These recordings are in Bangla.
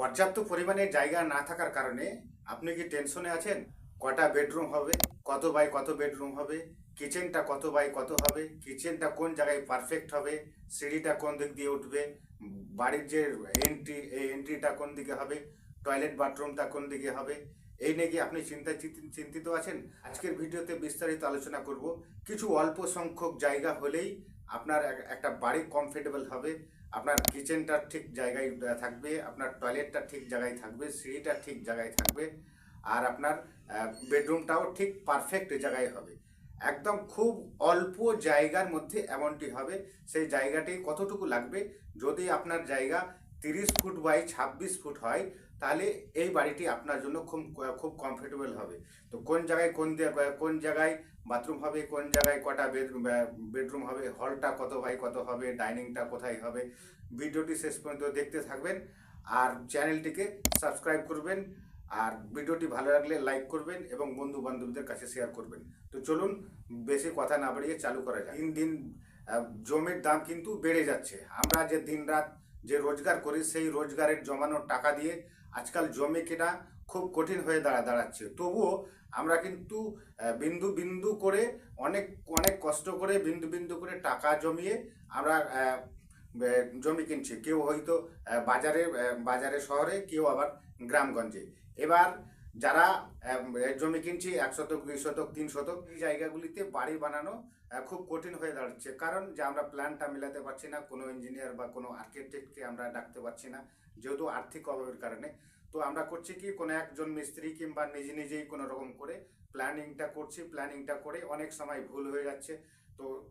পর্যাপ্ত পরিমাণে জায়গা না থাকার কারণে আপনি কি টেনশনে আছেন? কটা বেডরুম হবে? কত বাই কত বেডরুম হবে? কিচেনটা কত বাই কত হবে? কিচেনটা কোন জায়গায় পারফেক্ট হবে? সিঁড়িটা কোন দিক দিয়ে উঠবে? বাড়ির যে এন্ট্রি এই এন্ট্রিটা কোন দিকে হবে? টয়লেট বাথরুমটা কোন দিকে হবে? এই নিয়ে কি আপনি চিন্তি- চিন্তিত আছেন? আজকের ভিডিওতে বিস্তারিত আলোচনা করব। কিছু অল্প সংখ্যক জায়গা হলেই আপনার একটা বাড়ি কমফোর্টেবল হবে। আপনার কিচেনটা ঠিক জায়গায় থাকবে, আপনার টয়লেটটা ঠিক জায়গায় থাকবে, সিঁড়িটা ঠিক জায়গায় থাকবে, আর আপনার বেডরুমটাও ঠিক পারফেক্ট জায়গায় হবে। একদম খুব অল্প জায়গার মধ্যে এমনটি হবে, সেই জায়গাটি কতটুকু লাগবে? যদি আপনার জায়গা তিরিশ ফুট বাই ছাব্বিশ ফুট হয়, তাহলে এই বাড়িটি আপনার জন্য খুব খুব কমফোর্টেবল হবে। তো কোন জায়গায় কোন কোন জায়গায় বাথরুম হবে, কোন জায়গায় কটা বেডরুম বেডরুম হবে, হলটা কত বাই কত হবে, ডাইনিংটা কোথায় হবে, ভিডিওটি শেষ পর্যন্ত দেখতে থাকবেন। আর চ্যানেলটিকে সাবস্ক্রাইব করবেন, আর ভিডিওটি ভালো লাগলে লাইক করবেন এবং বন্ধু বান্ধবদের কাছে শেয়ার করবেন। তো চলুন, বেশি কথা না বাড়িয়ে চালু করা যায় দিন দিন জমির দাম কিন্তু বেড়ে যাচ্ছে। আমরা যে দিন রাত যে রোজগার করি, সেই রোজগারের জমানোর টাকা দিয়ে আজকাল জমি কেনা খুব কঠিন হয়ে দাঁড়া দাঁড়াচ্ছে তবুও আমরা কিন্তু বিন্দু বিন্দু করে অনেক অনেক কষ্ট করে বিন্দু বিন্দু করে টাকা জমিয়ে আমরা জমি কিনছি। কেউ হয়তো বাজারে বাজারে শহরে, কেউ আবার গ্রামগঞ্জে। এবার যারা জমি কিনছি, এক শতক, দুই শতক, তিন শতক, এই জায়গাগুলিতে বাড়ি বানানো খুব কঠিন হয়ে দাঁড়াচ্ছে। কারণ যে আমরা প্ল্যানটা মেলাতে পারছি না, কোনো ইঞ্জিনিয়ার বা কোনো আর্কিটেক্টকে আমরা ডাকতে পারছি না, যেহেতু আর্থিক অভাবের কারণে। তো আমরা করছি কি, কোনো একজন মিস্ত্রি কিংবা নিজে নিজেই কোনো রকম করে প্ল্যানিংটা করছি প্ল্যানিংটা করে অনেক সময় ভুল হয়ে যাচ্ছে। তো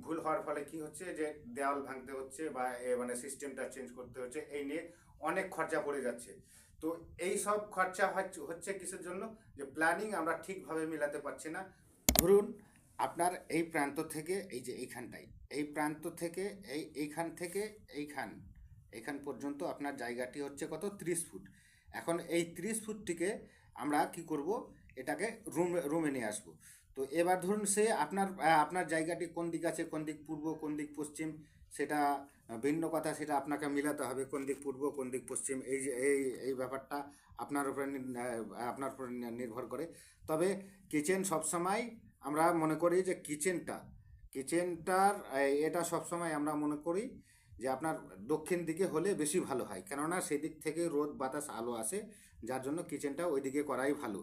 ভুল হওয়ার ফলে কি হচ্ছে যে, দেওয়াল ভাঙতে হচ্ছে বা মানে সিস্টেমটা চেঞ্জ করতে হচ্ছে, এই নিয়ে অনেক খরচা পড়ে যাচ্ছে। তো এই সব খরচা হচ্ছে- হচ্ছে কিসের জন্য? যে প্ল্যানিং আমরা ঠিকভাবে মেলাতে পারছি না। ধরুন আপনার এই প্রান্ত থেকে, এই যে এইখানটাই এই প্রান্ত থেকে, এই এইখান থেকে এইখান এইখান পর্যন্ত আপনার জায়গাটি হচ্ছে কত? ত্রিশ ফুট। এখন এই ত্রিশ ফুটটিকে আমরা কি করব? এটাকে রুম, রুমে নিয়ে আসব। তো এবার ধরুন সে আপনার আপনার জায়গাটি কোন দিক আছে, কোন দিক পূর্ব, কোন দিক পশ্চিম, সেটা ভিন্ন কথা, সেটা আপনাকে মিলাতে হবে কোন দিক পূর্ব, কোন দিক পশ্চিম, এই যে, এই এই ব্যাপারটা আপনার উপরে আপনার উপরে নির্ভর করে। তবে কিচেন সবসময় আমরা মনে করি যে কিচেনটা, কিচেনটার এটা সবসময় আমরা মনে করি যে আপনার দক্ষিণ দিকে হলে বেশি ভালো হয়। কেননা সেদিক থেকে রোদ, বাতাস, আলো আসে, যার জন্য কিচেনটা ওই দিকে করাই ভালো।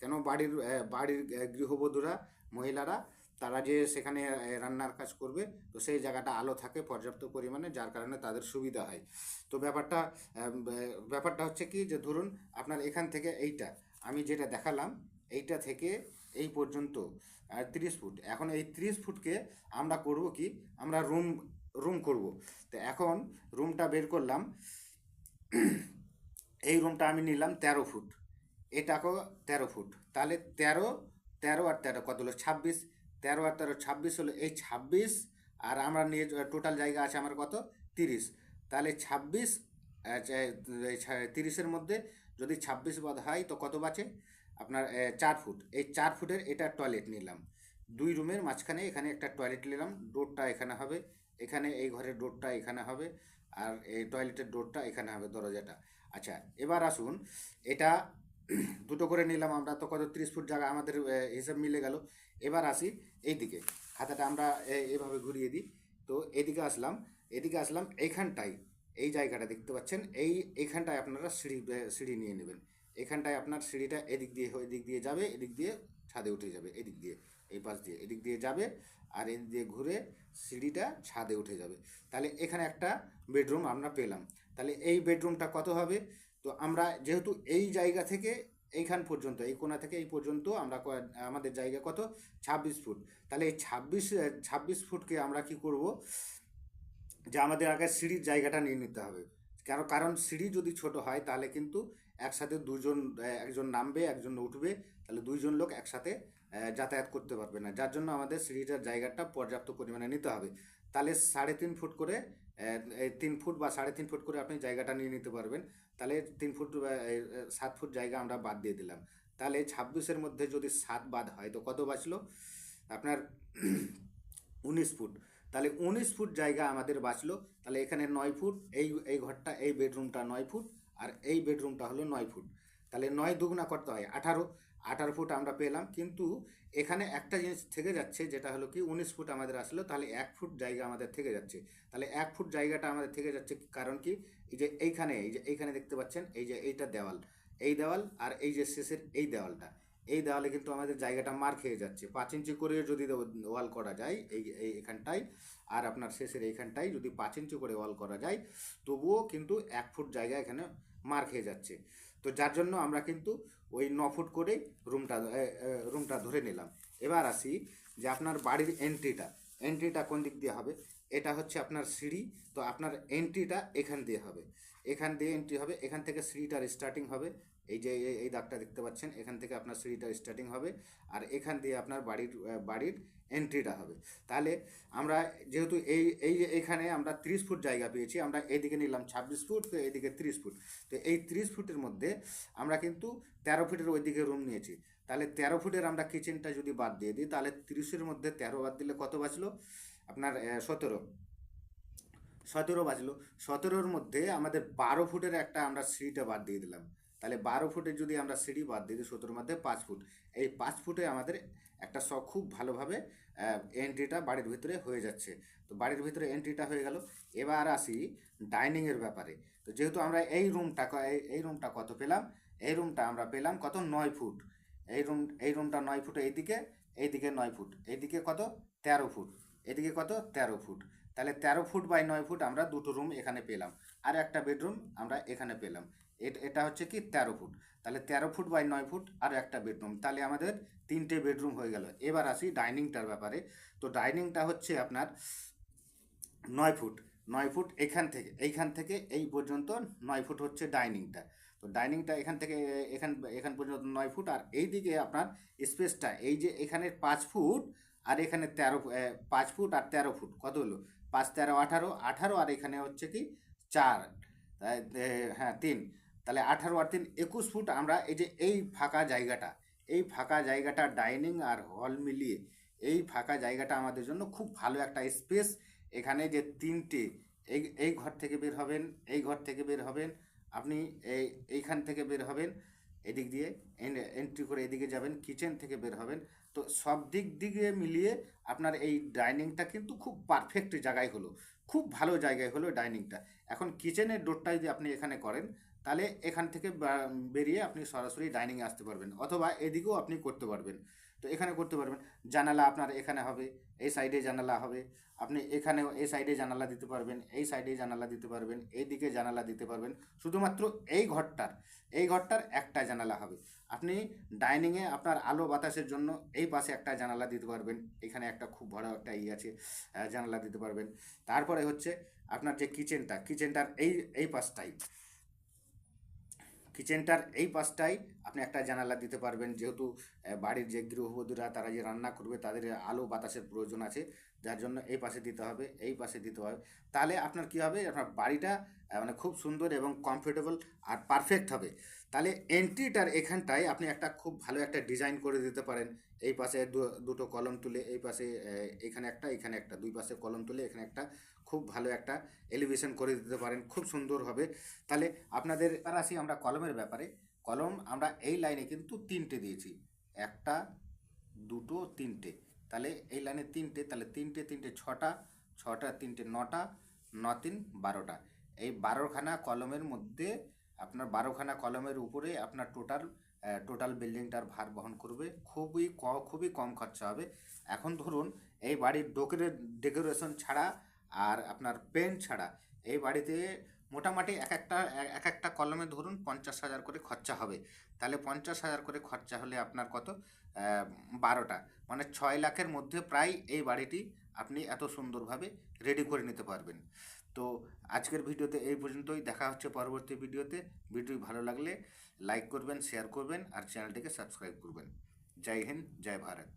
কেন বাড়ির বাড়ির গৃহবধূরা, মহিলারা, তারা যে সেখানে রান্নার কাজ করবে, তো সেই জায়গাটা আলো থাকে পর্যাপ্ত পরিমাণে, যার কারণে তাদের সুবিধা হয়। তো ব্যাপারটা ব্যাপারটা হচ্ছে কি যে ধরুন আপনার এখান থেকে এইটা, আমি যেটা দেখালাম, এইটা থেকে এই পর্যন্ত তিরিশ ফুট। এখন এই তিরিশ ফুটকে আমরা করব কি, আমরা রুম রুম করব। তো এখন রুমটা বের করলাম। এই রুমটা আমি নিলাম তেরো ফুট। এটাকেও তেরো ফুট। তাহলে তেরো তেরো আর তেরো কত হলো? ছাব্বিশ। তেরো আর তেরো, ছাব্বিশ হলো এই ছাব্বিশ। আর আমরা নিয়ে টোটাল জায়গা আছে আমার কত? তিরিশ। তাহলে ছাব্বিশ তিরিশের মধ্যে যদি ছাব্বিশ বাদ হয় তো কত বাঁচে? আপনার চার ফুট। এই চার ফুটের এটা টয়লেট নিলাম। দুই রুমের মাঝখানে এখানে একটা টয়লেট নিলাম। ডোরটা এখানে হবে। এখানে এই ঘরের ডোরটা এখানে হবে আর এই টয়লেটের ডোরটা এখানে হবে দরজাটা। আচ্ছা এবার আসুন, এটা দুটো করে নিলাম আমরা, তো কত? তিরিশ ফুট জায়গা আমাদের হিসাব মিলে গেল। এবার আসি এইদিকে খাতাটা আমরা এভাবে ঘুরিয়ে দিই। তো এদিকে আসলাম এদিকে আসলাম এইখানটায়, এই জায়গাটা দেখতে পাচ্ছেন, এই এইখানটায় আপনারা সিঁড়ি সিঁড়ি নিয়ে নেবেন। এখানটায় আপনার সিঁড়িটা এদিক দিয়ে এদিক দিয়ে যাবে, এদিক দিয়ে ছাদে উঠে যাবে, এদিক দিয়ে, এই পাশ দিয়ে, এদিক দিয়ে যাবে আর এদিক দিয়ে ঘুরে সিঁড়িটা ছাদে উঠে যাবে। তাহলে এখানে একটা বেডরুম আমরা পেলাম। তাহলে এই বেডরুমটা কত হবে? তো আমরা যেহেতু এই জায়গা থেকে এইখান পর্যন্ত, এই কোণা থেকে এই পর্যন্ত আমরা আমাদের জায়গা কত? ছাব্বিশ ফুট। তাহলে এই ছাব্বিশ ছাব্বিশ ফুটকে আমরা কি করব? যে আমাদের আগে সিঁড়ির জায়গাটা নিয়ে নিতে হবে। কারণ কারণ সিঁড়ি যদি ছোট হয় তাহলে কিন্তু একসাথে দুজন একজন নামবে, একজন উঠবে, তাহলে দুইজন লোক একসাথে যাতায়াত করতে পারবে না। যার জন্য আমাদের সিঁড়িটার জায়গাটা পর্যাপ্ত পরিমাণে নিতে হবে। তাহলে সাড়ে তিন ফুট করে তিন ফুট বা সাড়ে তিন ফুট করে আপনি জায়গাটা নিয়ে নিতে পারবেন। তাহলে তিন ফুট সাত ফুট জায়গা আমরা বাদ দিয়ে দিলাম। তাহলে ছাব্বিশের মধ্যে যদি সাত বাদ হয়, তো কত বাঁচলো? আপনার উনিশ ফুট। তাহলে উনিশ ফুট জায়গা আমাদের বাঁচলো। তাহলে এখানে নয় ফুট, এই এই ঘরটা, এই বেডরুমটা নয় ফুট আর এই বেডরুমটা হলো নয় ফুট। তাহলে নয় দুগুণা করতে হয় আঠারো। আঠারো ফুট আমরা পেলাম কিন্তু এখানে একটা জিনিস থেকে যাচ্ছে যেটা হলো কি উনিশ ফুট আমাদের আসলো, তাহলে এক ফুট জায়গা আমাদের থেকে যাচ্ছে। তাহলে এক ফুট জায়গাটা আমাদের থেকে যাচ্ছে কারণ কি? এই যে এইখানে, এই যে এইখানে দেখতে পাচ্ছেন, এই যে এইটা দেওয়াল। এই দেওয়াল আর এই যে শেষের এই দেওয়ালটা। এই দেওয়ালে কিন্তু আমাদের জায়গাটা মার খেয়ে যাচ্ছে। পাঁচ ইঞ্চি করে যদি ওয়াল করা যায়, এই এই এখানটায়, আর আপনার শেষের এইখানটায় যদি পাঁচ ইঞ্চি করে ওয়াল করা যায়, তবুও কিন্তু এক ফুট জায়গা এখানে মার খেয়ে যাচ্ছে। তো যার জন্য আমরা কিন্তু ওই ন ফুট করে রুমটা রুমটা ধরে নিলাম। এবার আসি যে আপনার বাড়ির এন্ট্রিটা এন্ট্রিটা কোন দিক দিয়ে হবে? এটা হচ্ছে আপনার সিঁড়ি, তো আপনার এন্ট্রিটা এখান দিয়ে হবে। এখান দিয়ে এন্ট্রি হবে, এখান থেকে সিঁড়িটার স্টার্টিং হবে। এই যে, এই- দাগটা দেখতে পাচ্ছেন, এখান থেকে আপনার সিঁড়িটার স্টার্টিং হবে আর এখান দিয়ে আপনার বাড়ির বাড়ির এন্ট্রিটা হবে। তাহলে আমরা যেহেতু এই এই এখানে আমরা ত্রিশ ফুট জায়গা পেয়েছি, আমরা এদিকে নিলাম ছাব্বিশ ফুট, তো এদিকে ত্রিশ ফুট। তো এই ত্রিশ ফুটের মধ্যে আমরা কিন্তু তেরো ফুটের ওইদিকে রুম নিয়েছি। তাহলে তেরো ফুটের আমরা কিচেনটা যদি বাদ দিয়ে দিই, তাহলে তিরিশের মধ্যে তেরো বাদ দিলে কত বাঁচলো? আপনার সতেরো। সতেরো বাজলো। সতেরোর মধ্যে আমাদের বারো ফুটের একটা আমরা সিঁড়িটা বাদ দিয়ে দিলাম। তাহলে বারো ফুটের যদি আমরা সিঁড়ি বাদ দিই, সতেরোর মধ্যে পাঁচ ফুট। এই পাঁচ ফুটে আমাদের একটা স, খুব ভালোভাবে এন্ট্রিটা বাড়ির ভিতরে হয়ে যাচ্ছে। তো বাড়ির ভিতরে এন্ট্রিটা হয়ে গেল। এবার আসি ডাইনিংয়ের ব্যাপারে। তো যেহেতু আমরা এই রুমটা এই রুমটা কত পেলাম? এই রুমটা আমরা পেলাম কত? নয় ফুট। এই রুম এই রুমটা নয় ফুট এইদিকে এইদিকে নয় ফুট। এইদিকে কত? তেরো ফুট। এদিকে কত? তেরো ফুট। তাহলে তেরো ফুট বাই নয় ফুট আমরা দুটো রুম এখানে পেলাম। আর একটা বেডরুম আমরা এখানে পেলাম। এট- হচ্ছে কি? তেরো ফুট। তাহলে তেরো ফুট বাই নয় ফুট আর একটা বেডরুম তাহলে আমাদের তিনটে বেডরুম হয়ে গেল। এবার আসি ডাইনিংটার ব্যাপারে। তো ডাইনিংটা হচ্ছে আপনার নয় ফুট। নয় ফুট এখান থেকে, এইখান থেকে এই পর্যন্ত নয় ফুট হচ্ছে ডাইনিংটা তো ডাইনিংটা এখান থেকে, এখান এখান পর্যন্ত নয় ফুট। আর এই দিকে আপনার স্পেসটা এই যে এখানে পাঁচ ফুট আর এখানে তেরো পাঁচ ফুট আর তেরো ফুট। কত হলো? পাঁচ, তেরো, আঠারো আঠারো আর এখানে হচ্ছে কি চার। হ্যাঁ তিন। তাহলে আঠারো আর তিন, একুশ ফুট আমরা এই যে এই ফাঁকা জায়গাটা, এই ফাঁকা জায়গাটা ডাইনিং আর হল মিলিয়ে এই ফাঁকা জায়গাটা আমাদের জন্য খুব ভালো একটা স্পেস। এখানে যে তিনটে, এই এই ঘর থেকে বের হবেন, এই ঘর থেকে বের হবেন, আপনি এই, এইখান থেকে বের হবেন, এদিক দিয়ে এন্ট্রি করে এদিকে যাবেন, কিচেন থেকে বের হবেন। তো সব দিক দিকে মিলিয়ে আপনার এই ডাইনিংটা কিন্তু খুব পারফেক্ট জায়গায় হলো। খুব ভালো জায়গায় হলো ডাইনিংটা। এখন কিচেনের ডোরটা যদি আপনি এখানে করেন তাহলে এখান থেকে বেরিয়ে আপনি সরাসরি ডাইনিংয়ে আসতে পারবেন, অথবা এদিকেও আপনি করতে পারবেন। তো এখানে করতে পারবেন। জানালা আপনার এখানে হবে, এই সাইডে জানালা হবে। আপনি এখানেও এই সাইডে জানালা দিতে পারবেন, এই সাইডে জানালা দিতে পারবেন এই দিকে জানালা দিতে পারবেন। শুধুমাত্র এই ঘরটার এই ঘরটার একটা জানালা হবে। আপনি ডাইনিংয়ে আপনার আলো বাতাসের জন্য এই পাশে একটা জানালা দিতে পারবেন। এখানে একটা খুব বড় একটা ই আছে জানালা দিতে পারবেন। তারপরে হচ্ছে আপনার যে কিচেনটা কিচেনটার এই এই পাশটাই। কিচেনটার এই পাশটাই আপনি একটা জানালা দিতে পারবেন। যেহেতু বাড়ির যে গৃহবধূরা, তারা যে রান্না করবে, তাদের আলো বাতাসের প্রয়োজন আছে। যার জন্য এই পাশে দিতে হবে, এই পাশে দিতে হবে। তাহলে আপনার কি হবে? আপনার বাড়িটা মানে খুব সুন্দর এবং কমফোর্টেবল আর পারফেক্ট হবে। তাহলে এন্ট্রিটার এখানটায় আপনি একটা খুব ভালো একটা ডিজাইন করে দিতে পারেন। এই পাশে দুটো কলম তুলে, এই পাশে এখানে একটা এখানে একটা, দুই পাশে কলম তুলে, এখানে একটা। খুব ভালো একটা এলিভেশন করে দিতে পারেন, খুব সুন্দর হবে। তাহলে আপনাদের আর আসি আমরা কলমের ব্যাপারে। কলম আমরা এই লাইনে কিন্তু তিনটে দিয়েছি। একটা, দুটো, তিনটে। তাহলে এই লাইনে তিনটে, তাহলে তিনটে তিনটে ছটা ছটা, তিনটে নটা, ন তিন, বারোটা। এই বারোখানা কলমের মধ্যে আপনার বারোখানা কলমের উপরে আপনার টোটাল টোটাল বিল্ডিংটার ভার বহন করবে। খুবই ক- খুবই কম খরচা হবে। এখন ধরুন, এই বাড়ির ডোকের, ডেকোরেশন ছাড়া আর আপনার পেন ছাড়া। এই বাড়িতে মোটামুটি এক একটা এক একটা কলমে ধরুন পঞ্চাশ হাজার করে খরচা হবে। তাহলে পঞ্চাশ হাজার করে খরচা হলে আপনার কত? বারোটা। মানে ছয় লাখের মধ্যে প্রায় এই বাড়িটি আপনি এত সুন্দরভাবে রেডি করে নিতে পারবেন। তো আজকের ভিডিওতে এই পর্যন্তই। দেখা হচ্ছে পরবর্তী ভিডিওতে। ভিডিও ভালো লাগলে লাইক করবেন শেয়ার করবেন, আর চ্যানেলটিকে সাবস্ক্রাইব করবেন। জয় হিন্দ, জয় ভারত।